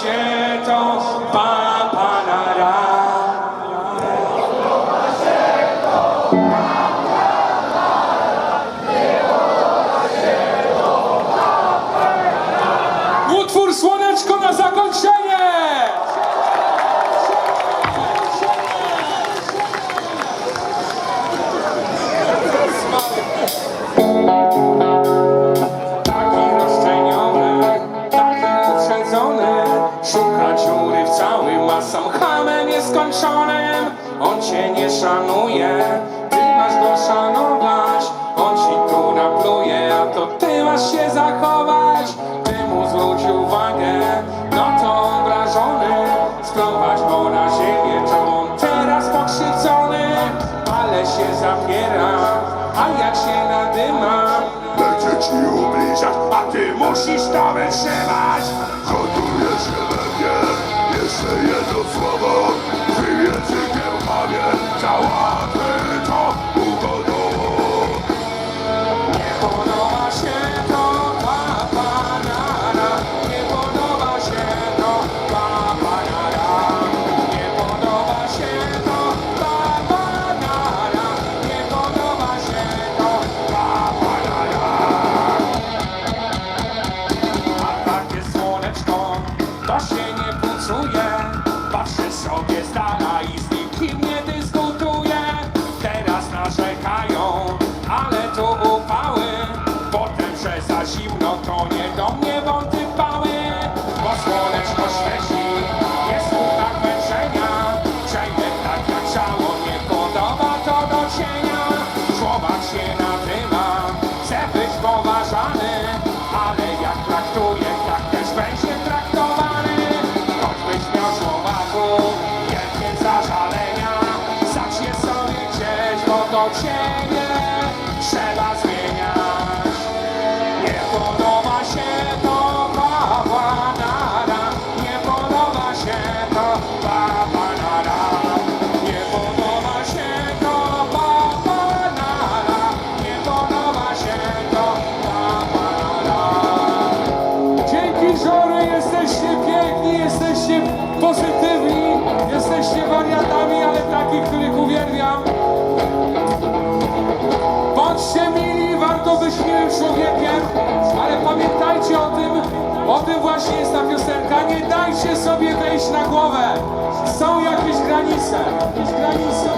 się to pa, pa, na. Utwór Słoneczko na zakończenie! Dziury w całym, a sam hamem nieskończonym On cię nie szanuje, ty masz go szanować. On ci tu napluje, a to ty masz się zachować. Ty mu zwróć uwagę, no to obrażony. Sprowadź go na ziemię, to on teraz pokrzywdzony. Ale się zapiera, a jak się nadyma Będzie ci ubliżać, a ty musisz to wytrzymać Gotuje się jeszcze jedno słowo Twym językiem pamiętała nie do mnie wąty pały Bo słoneczko świeci, jest tak męczenia Że jednak jak ciało nie podoba to do cienia. Człowiek się nadyma, chce być poważany Ale jak traktuje, tak też będzie traktowany. Choćbyś miał człowieku wielkie zażalenia Zacznie sobie gdzieś, bo do ciebie pozytywni, jesteście wariatami, ale takich, których uwielbiam. Bądźcie mili, warto być miłym człowiekiem, ale pamiętajcie o tym, o tym właśnie jest ta piosenka. Nie dajcie sobie wejść na głowę. Są jakieś granice. Jakieś granice.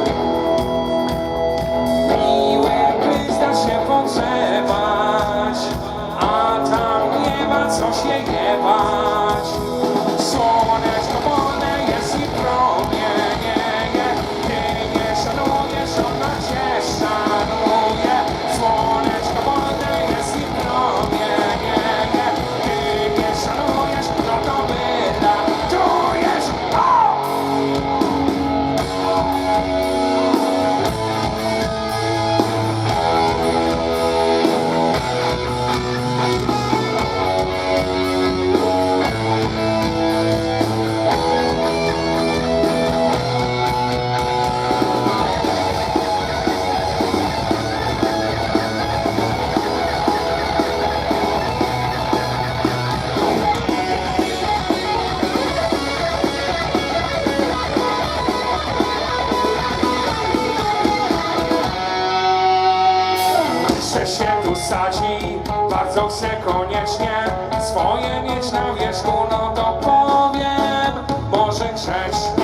Sadzi Bardzo chcę koniecznie swoje mieć na wierzchu No to powiem, może grzeć